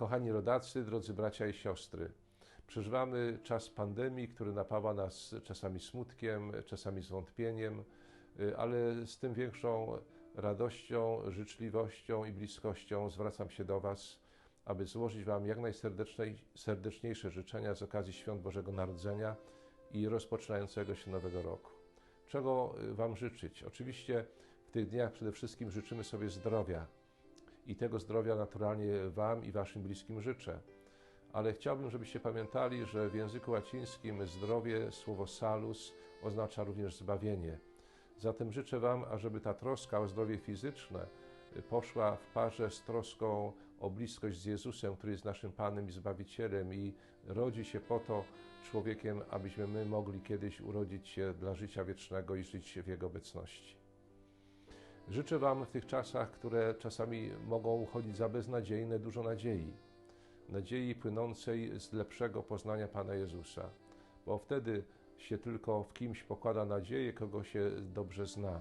Kochani rodacy, drodzy bracia i siostry, przeżywamy czas pandemii, który napawa nas czasami smutkiem, czasami zwątpieniem, ale z tym większą radością, życzliwością i bliskością zwracam się do Was, aby złożyć Wam jak najserdeczniejsze życzenia z okazji Świąt Bożego Narodzenia i rozpoczynającego się Nowego Roku. Czego Wam życzyć? Oczywiście w tych dniach przede wszystkim życzymy sobie zdrowia, i tego zdrowia naturalnie Wam i Waszym bliskim życzę. Ale chciałbym, żebyście pamiętali, że w języku łacińskim zdrowie, słowo salus oznacza również zbawienie. Zatem życzę Wam, ażeby ta troska o zdrowie fizyczne poszła w parze z troską o bliskość z Jezusem, który jest naszym Panem i Zbawicielem i rodzi się po to człowiekiem, abyśmy my mogli kiedyś urodzić się dla życia wiecznego i żyć w Jego obecności. Życzę Wam w tych czasach, które czasami mogą uchodzić za beznadziejne, dużo nadziei. Nadziei płynącej z lepszego poznania Pana Jezusa, bo wtedy się tylko w kimś pokłada nadzieję, kogo się dobrze zna.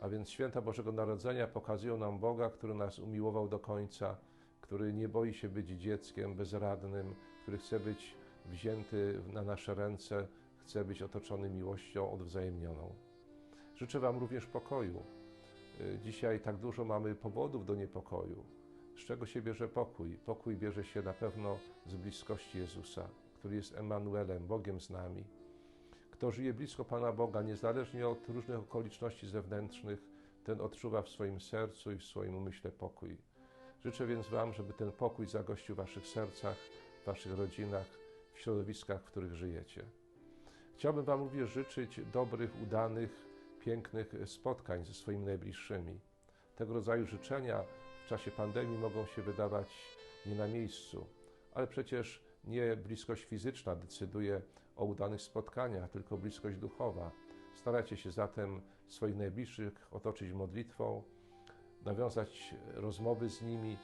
A więc święta Bożego Narodzenia pokazują nam Boga, który nas umiłował do końca, który nie boi się być dzieckiem bezradnym, który chce być wzięty na nasze ręce, chce być otoczony miłością odwzajemnioną. Życzę Wam również pokoju, dzisiaj tak dużo mamy powodów do niepokoju. Z czego się bierze pokój? Pokój bierze się na pewno z bliskości Jezusa, który jest Emanuelem, Bogiem z nami. Kto żyje blisko Pana Boga, niezależnie od różnych okoliczności zewnętrznych, ten odczuwa w swoim sercu i w swoim umyśle pokój. Życzę więc Wam, żeby ten pokój zagościł w Waszych sercach, w Waszych rodzinach, w środowiskach, w których żyjecie. Chciałbym Wam również życzyć dobrych, udanych, pięknych spotkań ze swoimi najbliższymi. Tego rodzaju życzenia w czasie pandemii mogą się wydawać nie na miejscu, ale przecież nie bliskość fizyczna decyduje o udanych spotkaniach, tylko bliskość duchowa. Starajcie się zatem swoich najbliższych otoczyć modlitwą, nawiązać rozmowy z nimi,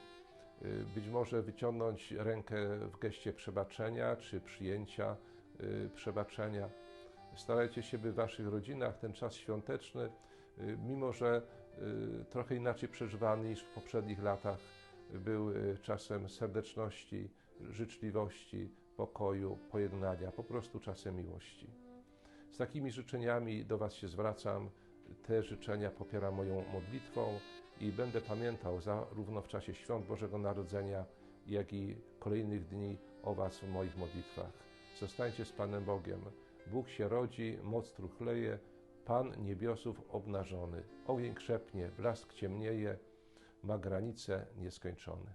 y, być może wyciągnąć rękę w geście przebaczenia czy przyjęcia y, przebaczenia. Starajcie się, by w Waszych rodzinach ten czas świąteczny, y, mimo że y, trochę inaczej przeżywany niż w poprzednich latach, był y, czasem serdeczności, życzliwości, pokoju, pojednania, po prostu czasem miłości. Z takimi życzeniami do Was się zwracam. Te życzenia popieram moją modlitwą i będę pamiętał zarówno w czasie świąt Bożego Narodzenia, jak i kolejnych dni o Was w moich modlitwach. Zostańcie z Panem Bogiem. Bóg się rodzi, moc truchleje, Pan niebiosów obnażony. Ogień krzepnie, blask ciemnieje, ma granice nieskończone.